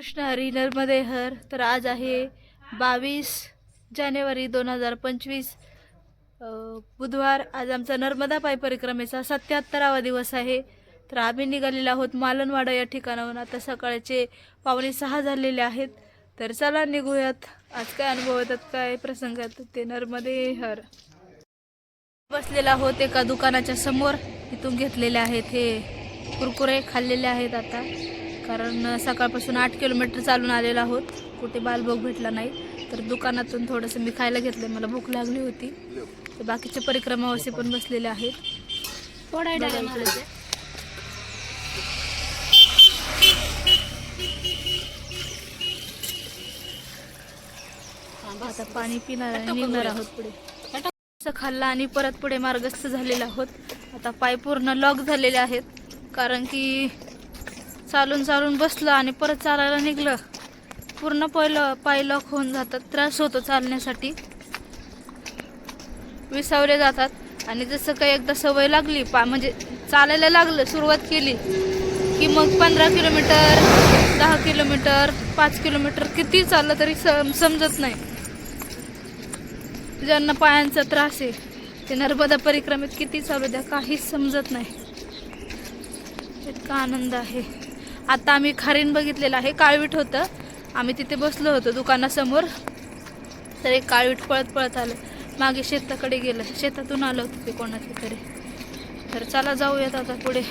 कृष्ण हरी नर्मदे हर. तर आज आहे बावीस जानेवारी दोन हजार पंचवीस. बुधवार आज आमचा नर्मदा पाय परिक्रमेचा सत्याहत्तरावा दिवस आहे. तर आम्ही निघालेलो आहोत मालनवाडा या ठिकाणाहून. आता सकाळचे पावणे सहा झालेले आहेत. तर चला निघूयात. आज काय अनुभव येतात काय प्रसंगात ते नर्मदे हर. बसलेला आहोत एका दुकानाच्या समोर. इथून घेतलेले आहेत हे कुरकुरे खाल्लेले आहेत आता. कारण सकाळपासून आठ किलोमीटर चालून आलेलो आहोत. कुठे बालभोग भेटला नाही. तर दुकानातून थोडंसं मी खायला घेतलं मला भूक लागली होती. तर बाकीचे परिक्रमावासी पण बसलेले आहेत. आता पाणी पिणार आणि निघणार आहोत पुढे. खाल्ला आणि परत पुढे मार्गस्थ झालेले आहोत. आता पाय पूर्ण लॉक झालेले आहेत. कारण की चालून चालून बसलं आणि परत चालायला निघलं. पूर्ण पहिलं पाय लॉक होऊन जातात त्रास होतो चालण्यासाठी. विसावले जातात. आणि जसं काही एकदा सवय लागली पा म्हणजे चालायला लागलं सुरुवात केली की मग पंधरा किलोमीटर दहा किलोमीटर पाच किलोमीटर किती चाललं तरी सम समजत नाही. ज्यांना पायांचा त्रास आहे ते नर्मदा परिक्रमेत किती चालू द्या काहीच समजत नाही. इतका आनंद आहे. आता आम्ही खारीन बघितलेलं आहे काळवीट होतं. आम्ही तिथे बसलो होतो दुकानासमोर. तर एक काळवीट पळत पळत आलं. मागे शेताकडे गेलं. शेतातून आलं होतं ते कोणाचे तरी तर चला जाऊयात आता पुढे.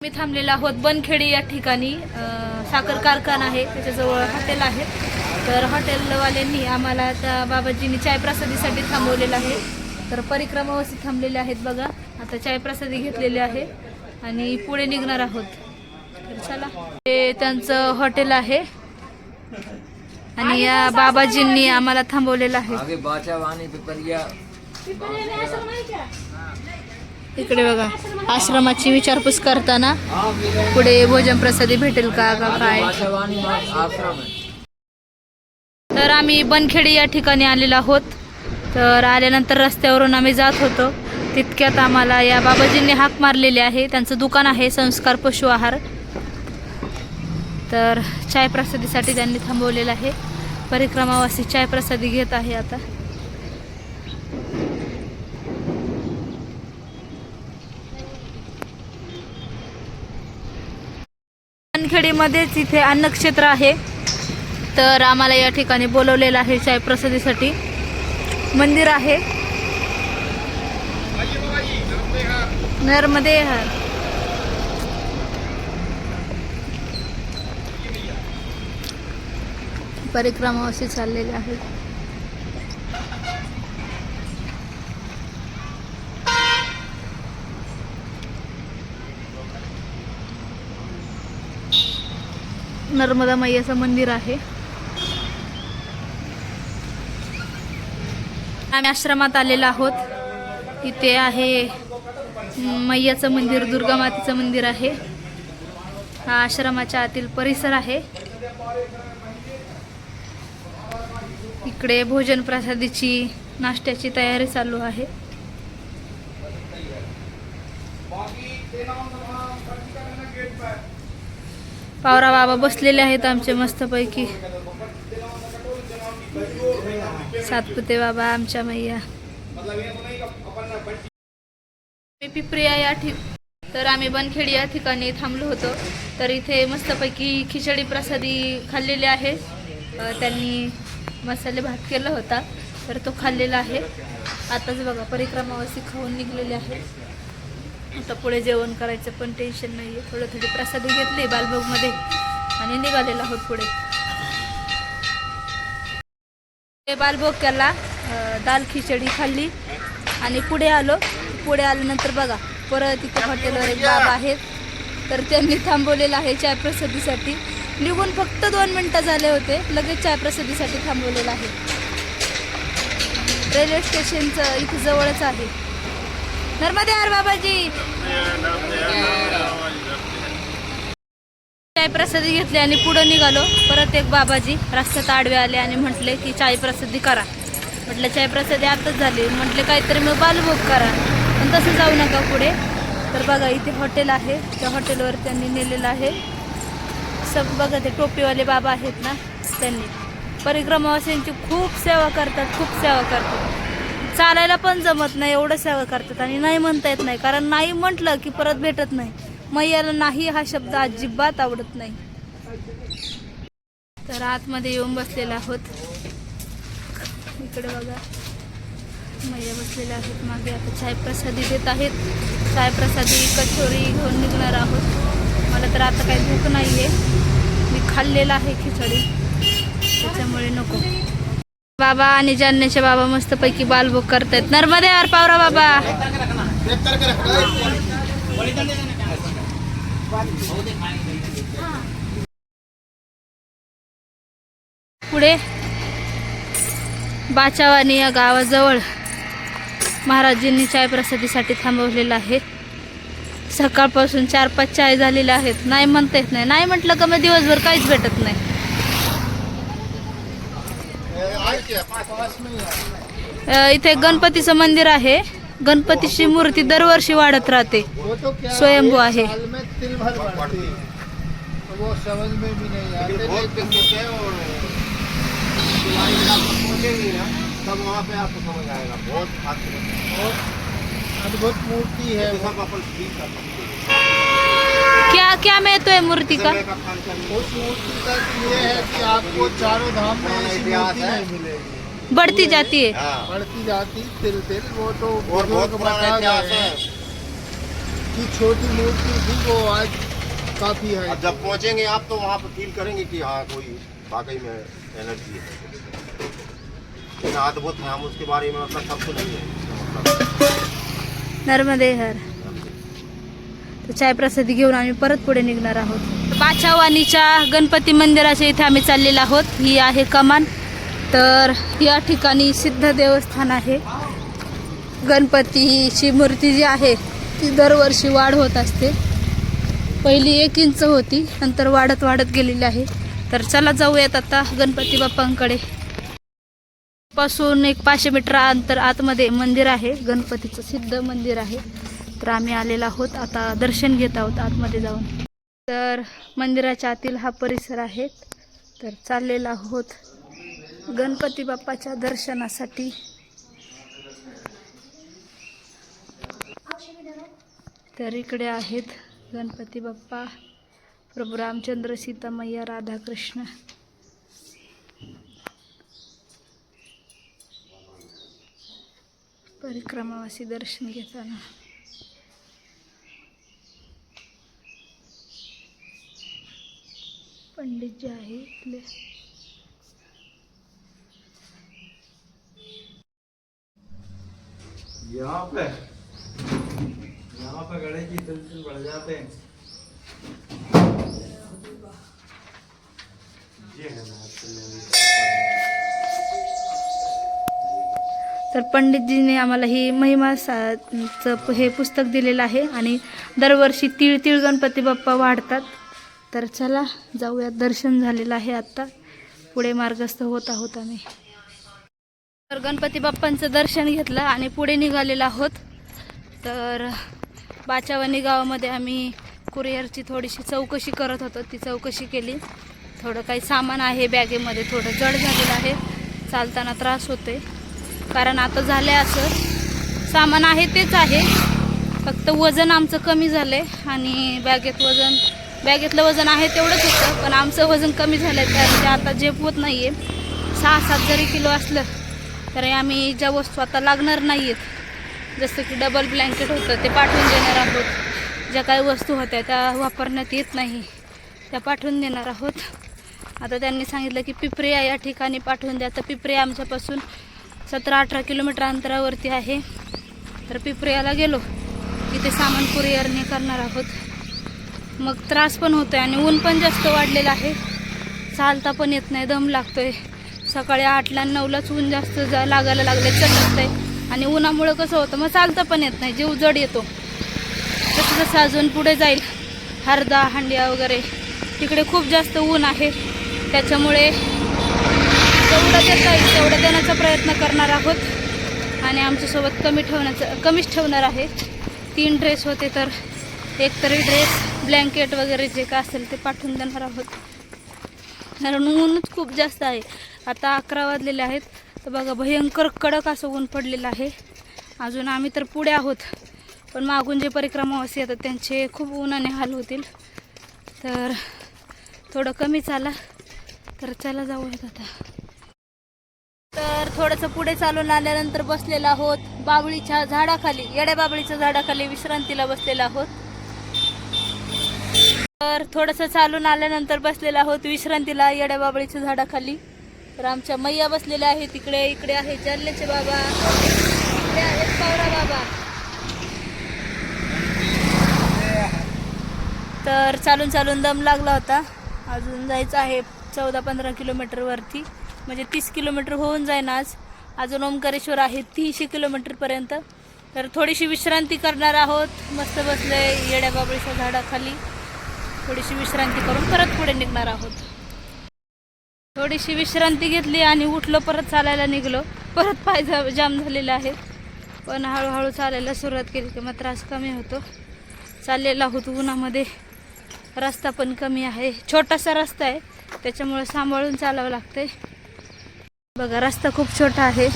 मी थांबलेलो आहोत बनखेडी या ठिकाणी. साखर कारखाना आहे. त्याच्याजवळ हॉटेल आहे. तर हॉटेलवाल्यांनी आम्हाला आता बाबाजींनी चायप्रसादीसाठी थांबवलेलं आहे. तर परिक्रमावासी थांबलेले आहेत बघा. आता चायप्रसादी घेतलेली आहे. आणि पुढे निघणार आहोत. चला. हे त्यांचं हॉटेल आहे. आणि या बाबाजींनी आम्हाला थांबवलेलं आहे. इकडे बघा आश्रमाची विचारपूस करताना पुढे भोजन प्रसादी भेटेल का का काय? तर आम्ही बनखेडी या ठिकाणी आलेलो आहोत. तर आल्यानंतर रस्त्यावरून आम्ही जात होतो. तितक्यात आम्हाला या बाबाजींनी हाक मारलेली आहे. त्यांचं दुकान आहे संस्कार पशु आहार. तर चायप्रसादीसाठी त्यांनी थांबवलेलं आहे. परिक्रमावासी चायप्रसादी घेत आहे आता. अनखेडीमध्येच इथे अन्नक्षेत्र आहे. तर आम्हाला या ठिकाणी बोलवलेलं आहे चायप्रसादीसाठी मंदिर आहे. नर्मदे परिक्रमा असे चाललेले आहेत नर्मदा मैयाचं मंदिर आहे. आम्ही आश्रमात आलेलो आहोत. इथे आहे मैयाचं मंदिर दुर्गा मातेचं मंदिर आहे. हा आश्रमाच्या आतील परिसर आहे. इकडे भोजन प्रसादीची नाश्त्याची तयारी चालू आहे. पावरा बाबा बसलेले आहेत आमचे मस्तपैकी. सातपुते बाबा आमच्या मैया. मी पिप्रिया या ठिक तर आम्ही बनखेडी या ठिकाणी थांबलो होतो. तर इथे मस्तपैकी खिचडी प्रसादी खाल्लेली आहे. त्यांनी मसाले भात केला होता तर तो खाल्लेला आहे. आताच बघा परिक्रमावासी खाऊन निघलेले आहे. आता पुढे जेवण करायचं पण टेन्शन नाही आहे थोडं थोडी प्रसादी घेतली बालभोगमध्ये आणि निघालेलो आहोत पुढे. बालभोग केला दाल खिचडी खाल्ली आणि पुढे आलो. पुढे आल्यानंतर बघा परत इथे हॉटेलवर एक बाबा आहेत. तर त्यांनी थांबवलेलं आहे चायप्रसादीसाठी निघून फक्त दोन मिनटं झाले होते. लगेच चायप्रसादीसाठी थांबवलेलं आहे. रेल्वे स्टेशनचं इथं जवळच आहे. नर्मदे यार बाबाजी. चाय प्रसादी घेतली आणि पुढं निघालो. परत एक बाबाजी रस्त्यात आडवे आले आणि म्हटले की चाय प्रसिद्धी करा. म्हटलं चाय प्रसादी आताच झाली. म्हटले काहीतरी मग बालभोग करा. पण तसं जाऊ नका पुढे. तर बघा इथे हॉटेल आहे. त्या हॉटेलवर त्यांनी नेलेलं आहे. असं बघा ते टोपीवाले बाबा आहेत ना त्यांनी. परिक्रमावासींची खूप सेवा करतात खूप सेवा करतात. चालायला पण जमत नाही एवढं सेवा करतात आणि नाही म्हणता येत नाही. कारण नाही म्हटलं की परत भेटत नाही. मैयाला नाही हा शब्द अजिबात आवडत नाही. तर आतमध्ये येऊन बसलेला आहोत. इकडे बघा. मैया बसलेल्या आहेत मागे. आता चाय प्रसादी देत आहेत. चाय प्रसादी कचोरी घेऊन निघणार आहोत. मला तर आता काही भूक नाही आहे मी खाल्लेलं आहे खिचडी. त्याच्यामुळे नको. बाबा आणि जालन्याचे बाबा मस्तपैकी बालभोग करतायत. नर्मदे यार पावरा बाबा. पुढे बाचावानी या गावाजवळ महाराजांनी चाय प्रसादीसाठी थांबवलेलं आहे. सकाळपासून चार पाच चाय झालेल्या आहेत. नाही म्हणता येत नाही. नाही म्हटलं का मग दिवसभर काहीच भेटत नाही. इथे गणपतीचं मंदिर आहे. गणपतीची मूर्ती दरवर्षी वाढत राहते. स्वयंभू आहे. तब वहाँ पे आपको समझ आएगा बहुत बहुत अद्भुत मूर्ति है। सब है क्या क्या महत्व है मूर्ति का? उस मूर्ति का ये है कि आपको चारों धाम में इतिहास मूर्ति नहीं मिलेगी। बढ़ती जाती है। हाँ। बढ़ती जाती तिल तिल वो तो और बहुत बता गए हैं। कि छोटी मूर्ति थी वो आज काफ़ी है। जब पहुँचेंगे आप तो वहाँ पे फील करेंगे कि हाँ कोई वाकई में एनर्जी है। इतना अद्भुत है हम उसके बारे में मतलब सबको नहीं है। मतलब नर्मदे हर. तर चायप्रसादी घेऊन आम्ही परत पुढे निघणार आहोत. पाचावानीच्या गणपती मंदिराच्या इथे आम्ही चाललेलो आहोत. ही आहे कमान. तर या ठिकाणी सिद्ध देवस्थान आहे. गणपतीची मूर्ती जी आहे ती दरवर्षी वाढ होत असते. पहिली एक इंच होती नंतर वाढत वाढत गेलेली आहे. तर चला जाऊयात आता गणपती बाप्पांकडे. पासून एक पाचशे मीटर अंतर आतमध्ये मंदिर आहे. गणपतीचं सिद्ध मंदिर आहे. तर आम्ही आलेलो आहोत. आता दर्शन घेत आहोत आतमध्ये जाऊन. तर मंदिराच्या आतील हा परिसर आहे. तर चाललेलो आहोत गणपती बाप्पाच्या दर्शनासाठी. तर इकडे आहेत गणपती बाप्पा प्रभू रामचंद्र सीतामय्या राधाकृष्ण. परिक्रमावासी दर्शन घेताना. पंडित जे आहे इथले यहाँ पे. यहाँ पे गणेश जी दिल बढ़ जाते हैं. ये है तर पंडितजीने आम्हाला ही महिमा सा चं हे पुस्तक दिलेलं आहे आणि दरवर्षी तीळ तीळ गणपती बाप्पा वाढतात. तर चला जाऊयात. दर्शन झालेलं आहे आत्ता. पुढे मार्गस्थ होत आहोत आम्ही. तर गणपती बाप्पांचं दर्शन घेतलं आणि पुढे निघालेलो आहोत. तर बाचावणी गावामध्ये आम्ही कुरिअरची थोडीशी चौकशी करत होतो. ती चौकशी केली. थोडं काही सामान आहे बॅगेमध्ये. थोडं जड झालेलं आहे. चालताना त्रास होतोय. कारण आता झालं असं. सामान आहे तेच आहे. फक्त वजन आमचं कमी झालं आहे आणि बॅगेत वजन बॅगेतलं वजन आहे तेवढंच होतं पण आमचं वजन कमी झालं आहे तर आता झेप होत नाही आहे सहा सात जरी किलो असलं तरी आम्ही ज्या वस्तू आता लागणार नाही आहेत जसं की डबल ब्लँकेट होतं ते पाठवून देणार आहोत. ज्या काही वस्तू होत्या त्या वापरण्यात येत नाही त्या पाठवून देणार आहोत. आता त्यांनी सांगितलं की पिपरिया या ठिकाणी पाठवून द्या. तर पिपरिया आमच्यापासून सतरा अठरा किलोमीटर अंतरावरती आहे. तर पिपरियाला गेलो. तिथे सामान कुरिअरने करणार आहोत. मग त्रास पण होतोय आणि ऊन पण जास्त वाढलेलं आहे. चालता पण येत नाही दम लागतोय. सकाळी आठला नऊलाच ऊन जास्त जा लागायला लागले चटकतंय. आणि उन्हामुळं कसं होतं मग चालता पण येत नाही जीव जड येतो. तसं जसं अजून पुढे जाईल. हरदा हांडिया वगैरे. तिकडे खूप जास्त ऊन आहे. त्याच्यामुळे जेवढं देता येईल तेवढं देण्याचा प्रयत्न करणार आहोत. आणि आमच्यासोबत कमी ठेवण्याचं कमीच ठेवणार आहे. तीन ड्रेस होते तर एक तरी ड्रेस ब्लँकेट वगैरे जे काय असेल ते पाठवून देणार आहोत. कारण ऊनच खूप जास्त आहे. आता अकरा वाजलेले आहेत. तर बघा भयंकर कडक असं ऊन पडलेलं आहे. अजून आम्ही तर पुढे आहोत. पण मागून जे परिक्रमावासी येतात त्यांचे खूप उन्हाने हाल होतील. तर थोडं कमी चाला. तर चला जाऊयात आता. तर थोडंसं पुढे चालून आल्यानंतर बसलेला आहोत. बाबळीच्या झाडाखाली येड्या बाबळीच्या झाडाखाली विश्रांतीला बसलेला आहोत. तर थोडंसं चालून आल्यानंतर बसलेला आहोत विश्रांतीला येड्या बाबळीच्या झाडाखाली. तर आमच्या मैया बसलेल्या आहेत तिकडे इकडे आहे जाल्ल्याचे बाबा. इकडे आहेत पावरा बाबा. तर चालून चालून दम लागला होता. अजून जायचं आहे चौदा पंधरा किलोमीटरवरती म्हणजे तीस किलोमीटर होऊन जाईन आज. अजून ओंकारेश्वर आहे तीनशे किलोमीटरपर्यंत तर थोडीशी विश्रांती करणार आहोत. मस्त बसले येड्या बाबळीच्या झाडाखाली. थोडीशी विश्रांती करून परत पुढे निघणार आहोत. थोडीशी विश्रांती घेतली आणि उठलो परत चालायला निघलो. परत पाय जाम झालेले आहेत. पण हळूहळू चालायला सुरुवात केली की मग त्रास कमी होतो. चाललेला आहोत उन्हामध्ये. रस्ता पण कमी आहे. छोटासा रस्ता आहे. त्याच्यामुळे सांभाळून चालावं लागतं आहे बघा रस्ता खूप छोटा आहे.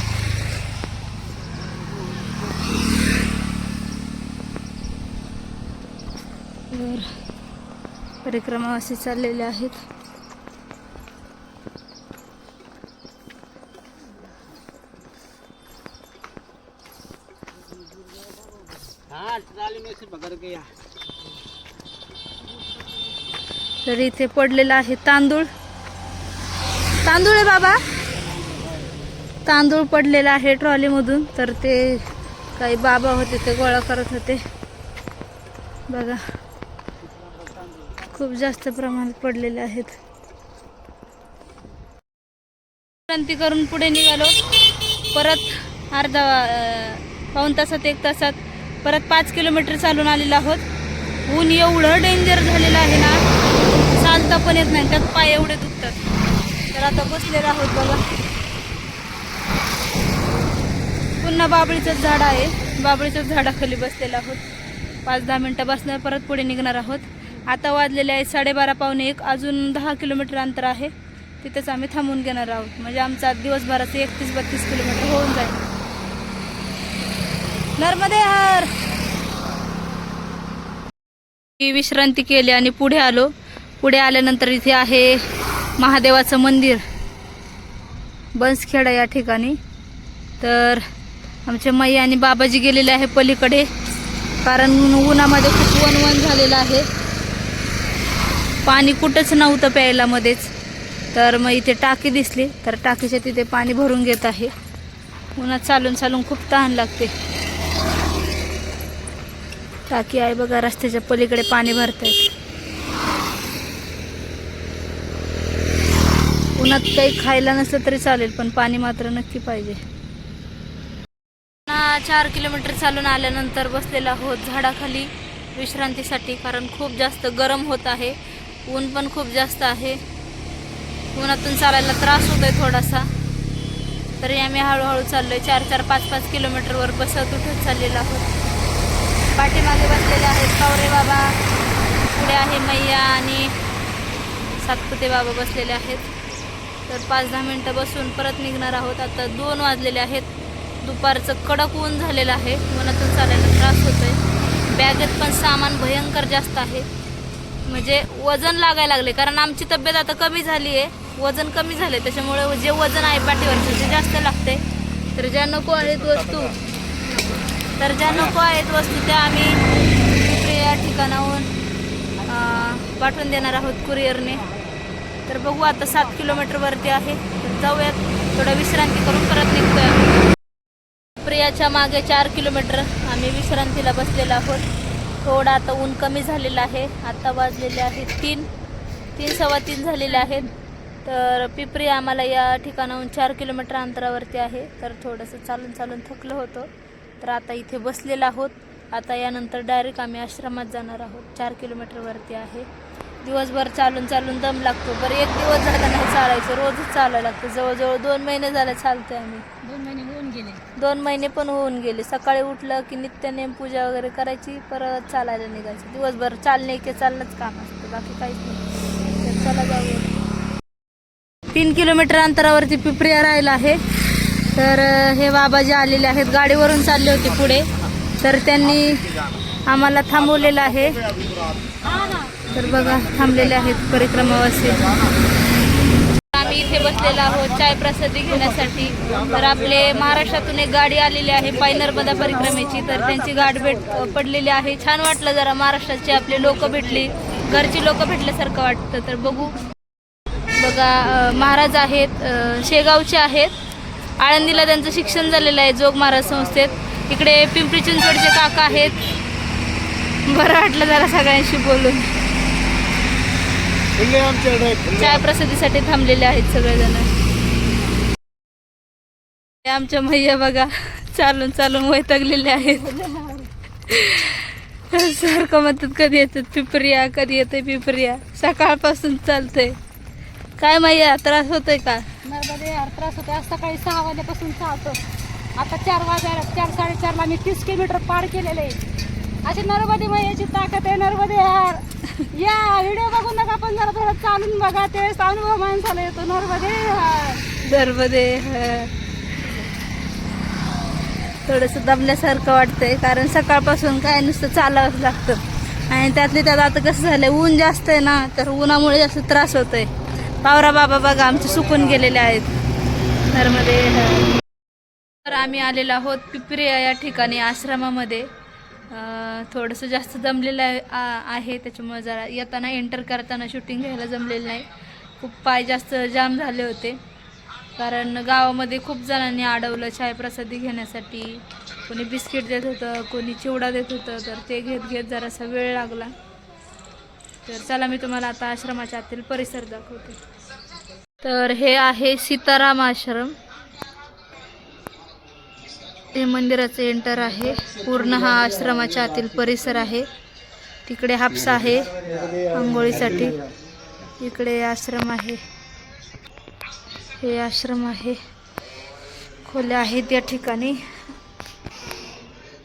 वर परिक्रमावासी चाललेले आहेत. तर इथे पडलेला आहे तांदूळ. तांदूळ आहे बाबा. तांदूळ पडलेला आहे ट्रॉलीमधून. तर ते काही बाबा होते ते गोळा करत होते. बघा. खूप जास्त प्रमाणात पडलेले आहेत. क्रांती करून पुढे निघालो. परत अर्धा पाऊन पाऊण तासात एक तासात परत पाच किलोमीटर चालून आलेलो आहोत. ऊन एवढं डेंजर झालेलं आहे ना चालता पण येत नाही. त्यात पाय एवढे दुखतात. तर आता बसलेलो आहोत बघा. पुन्हा बाबळीचंच झाड आहे. बाबळीच्याच झाडाखाली बसलेलं आहोत. पाच दहा मिनटं बसणार परत पुढे निघणार आहोत. आता वाजलेले आहे साडेबारा पावणे एक. अजून दहा किलोमीटर अंतर आहे. तिथेच आम्ही थांबून घेणार आहोत. म्हणजे आमचा दिवसभराचं एकतीस बत्तीस किलोमीटर होऊन जाईल. नर्मदे हर मी विश्रांती केली आणि पुढे आलो. पुढे आल्यानंतर इथे आहे महादेवाचं मंदिर. बन्सखेडा या ठिकाणी. तर आमच्या माई आणि बाबाजी गेलेले आहे पलीकडे. कारण उन्हामध्ये खूप वन झालेलं आहे. पाणी कुठंच नव्हतं प्यायला मध्येच तर मग इथे टाकी दिसली. तर टाकीच्या तिथे पाणी भरून घेत आहे. उन्हात चालून चालून खूप तहान लागते. टाकी आहे बघा रस्त्याच्या पलीकडे पाणी भरतायत उन्हात काही खायला नसलं तरी चालेल पण पाणी मात्र नक्की पाहिजे. चार किलोमीटर चालून आल्यानंतर बसलेला आहोत झाडाखाली विश्रांतीसाठी कारण खूप जास्त गरम होत आहे. ऊन पण खूप जास्त आहे. उन्हातून चालायला त्रास होतोय थोडासा. तरी आम्ही हळूहळू चाललो आहे चार चार पाच पाच किलोमीटरवर बसत उठत चाललेलो आहोत. पाठीमागे बसलेले आहेत कावरे बाबा. पुढे आहे मैया आणि सातपुते बाबा बसलेले आहेत. तर पाच दहा मिनटं बसून परत निघणार आहोत. आता दोन वाजलेले आहेत. दुपारचं कडक ऊन झालेलं आहे. उन्हातून चालायला त्रास होतो आहे बॅगेत पण सामान भयंकर जास्त आहे. म्हणजे वजन लागायला लागले कारण आमची तब्येत आता कमी झाली आहे वजन कमी झाले त्याच्यामुळे जे वजन आहे पाठीवरचं ते जास्त लागते तर ज्या नको आहेत वस्तू तर ज्या नको आहेत वस्तू त्या आम्ही या ठिकाणाहून पाठवून देणार आहोत कुरिअरने. तर बघू आता सात किलोमीटरवरती आहे. तर जाऊयात. थोडं विश्रांती करून परत निघतोय आम्ही प्रियाच्या मागे चार किलोमीटर. आम्ही विश्रांतीला बसलेलो आहोत. थोडं आता ऊन कमी झालेलं आहे. आत्ता वाजलेले आहे तीन. तीन सव्वा तीन झालेले आहेत तर पिपरी आम्हाला या ठिकाणाहून चार किलोमीटर अंतरावरती आहे. तर थोडंसं चालून चालून थकलं होतं. तर आता इथे बसलेलो आहोत. आता यानंतर डायरेक्ट आम्ही आश्रमात जाणार आहोत. चार किलोमीटरवरती आहे. दिवसभर चालून चालून दम लागतो. बरं एक दिवस झाला नाही चालायचं रोजच चालायला लागतं. जवळजवळ दोन महिने झाले चालतोय आम्ही. दोन महिने होऊन गेले. दोन महिने पण होऊन गेले. सकाळी उठलं की नित्यनेम पूजा वगैरे करायची परत चालायला निघायचं. दिवसभर चालणे की चालणंच काम असतं बाकी काहीच नाही. तर चला जाऊया. तीन किलोमीटर अंतरावरती पिपरिया राहिला आहे. तर हे बाबाजी आलेले आहेत. गाडीवरून चालले होते पुढे. तर त्यांनी आम्हाला थांबवलेलं आहे. तर बघा थांबलेले आहेत परिक्रमावासी. आम्ही इथे बसलेलो आहोत चाय प्रसादी घेण्यासाठी. तर आपले महाराष्ट्रातून एक गाडी आलेली आहे पाय नर्मदा परिक्रमेची. तर त्यांची गाठ भेट पडलेली आहे. छान वाटलं जरा महाराष्ट्राची आपले लोक भेटली. घरची लोक भेटल्यासारखं वाटतं. तर बघू. बघा महाराज आहेत शेगावचे आहेत. आळंदीला त्यांचं शिक्षण झालेलं आहे जोग महाराज संस्थेत. इकडे पिंपरी चिंचवडचे काका आहेत. बरं वाटलं जरा सगळ्यांशी बोलून. चाय प्रसादीसाठी थांबलेले आहेत सगळेजण. हे आमच्या मैया बघा चालून चालून वैतागलेले आहेत. सारखं म्हणतात कधी येतात पिपरिया कधी येते पिपरिया? सकाळपासून चालतंय. काय मैया त्रास होतोय का? त्रास होतो आज सकाळी सहा वाजल्यापासून चालतो आता चार वाजायला चार साडेचारला मी तीस किलोमीटर पार केलेले आहे. अशी नर्मदे मैयाची ताकद आहे नर्मदे यार. या व्हिडिओ बघू नका पण जरा थोडं चालून बघा. ते अनुभव माणसाला येतो. नर्मदे नर्मदे थोडस दमल्यासारखं वाटतंय कारण सकाळपासून काय नुसतं चालावंच लागतं. आणि त्यातले त्यात आता कसं झालंय ऊन जास्त आहे ना तर उन्हामुळे जास्त त्रास होतोय. पावरा बाबा बघा आमचे सुकून गेलेले आहेत. नर्मदे तर आम्ही आलेलो आहोत पिपरिया या ठिकाणी आश्रमामध्ये. थोडंसं जास्त जमलेलं आहे आ- आहे. त्याच्यामुळे जरा येताना एंटर करताना शूटिंग घ्यायला जमलेलं नाही. खूप पाय जास्त जाम झाले होते. कारण गावामध्ये खूप जणांनी अडवलं चायप्रसादी घेण्यासाठी. कोणी बिस्किट देत होतं कोणी चिवडा देत होतं तर ते घेत घेत जरासा वेळ लागला. तर चला मी तुम्हाला आता आश्रमाच्या आतील परिसर दाखवते. तर हे आहे सीताराम आश्रम. हे मंदिराचं एंटर आहे. पूर्ण हा आश्रमाच्या आतील परिसर आहे. तिकडे हापसा आहे आंघोळीसाठी. इकडे आश्रम आहे. हे आश्रम आहे. खोल्या आहेत या ठिकाणी.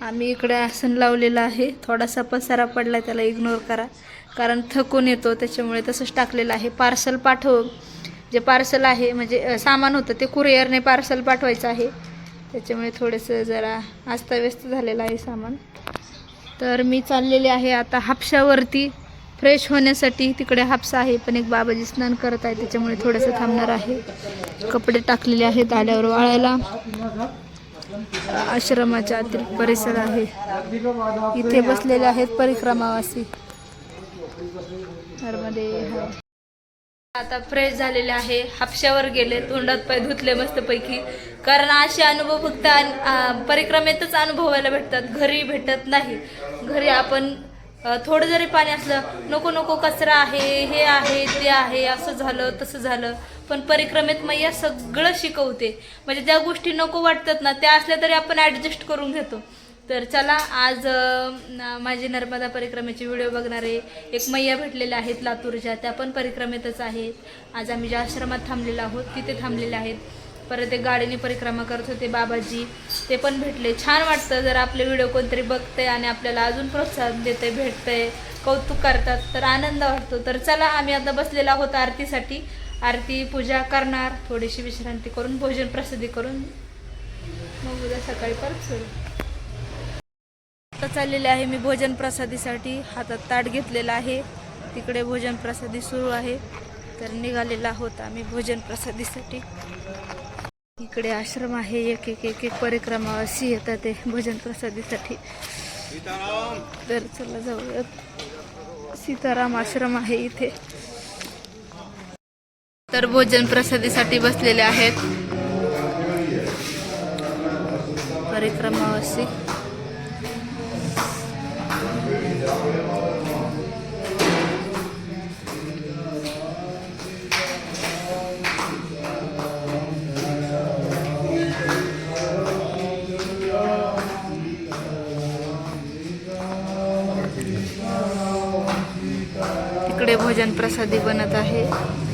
आम्ही इकडे आसन लावलेलं आहे. थोडासा पसारा पडला त्याला इग्नोर करा. कारण थकून येतो त्याच्यामुळे तसंच टाकलेलं आहे. पार्सल पाठव जे पार्सल आहे म्हणजे सामान होतं ते कुरिअरने पार्सल पाठवायचं आहे. त्याच्यामुळे थोडंसं जरा अस्ताव्यस्त झालेलं आहे सामान. तर मी चाललेले आहे आता हापशावरती. फ्रेश होण्यासाठी तिकडे हापसा आहे पण एक बाबाजी स्नान करत आहे त्याच्यामुळे थोडंसं थांबणार आहे. कपडे टाकलेले आहेत आल्यावर वाळायला. आश्रमाच्या आतील परिसर आहे. इथे बसलेले आहेत परिक्रमावासी आता फ्रेश झालेले आहे. हापशावर गेले तोंडात पाय धुतले मस्तपैकी. कारण असे अनुभव फक्त परिक्रमेतच अनुभवायला भेटतात. घरी भेटत नाही. घरी आपण थोडं जरी पाणी असलं नको नको कचरा आहे हे आहे ते आहे असं झालं तसं झालं. पण परिक्रमेत मैया सगळं शिकवते. म्हणजे ज्या गोष्टी नको वाटतात ना त्या असल्या तरी आपण ॲडजस्ट करून घेतो. तर चला आज न- माझी नर्मदा परिक्रमेचे व्हिडिओ बघणारे एक मैया भेटलेल्या आहेत लातूरच्या. त्या पण परिक्रमेतच आहेत. आज आम्ही ज्या आश्रमात थांबलेलो आहोत तिथे थांबलेले आहेत. परत एक गाडीने परिक्रमा करत होते बाबाजी. ते पण भेटले. छान वाटतं जर आपले व्हिडिओ कोणतरी बघतंय आणि आपल्याला अजून प्रोत्साहन देते भेटतंय कौतुक करतात तर आनंद वाटतो. तर चला आम्ही आता बसलेलो आहोत आरतीसाठी. आरती पूजा करणार. थोडीशी विश्रांती करून भोजन प्रसिद्धी करून. मग उद्या सकाळी परत सुरू. आता चाललेले आहे मी भोजन प्रसादीसाठी. हातात ताट घेतलेला आहे. तिकडे भोजन प्रसादी सुरू आहे. तर निघालेला आहोत आम्ही भोजन प्रसादीसाठी. इकडे आश्रम आहे. एक एक एक एक परिक्रमा अशी येतात ते भोजन प्रसादीसाठी. तर चला जाऊयात सीताराम आश्रम आहे इथे. तर भोजन प्रसादीसाठी बसलेले आहेत. परिक्रमावासी इकडे भोजन प्रसादी बनत आहे.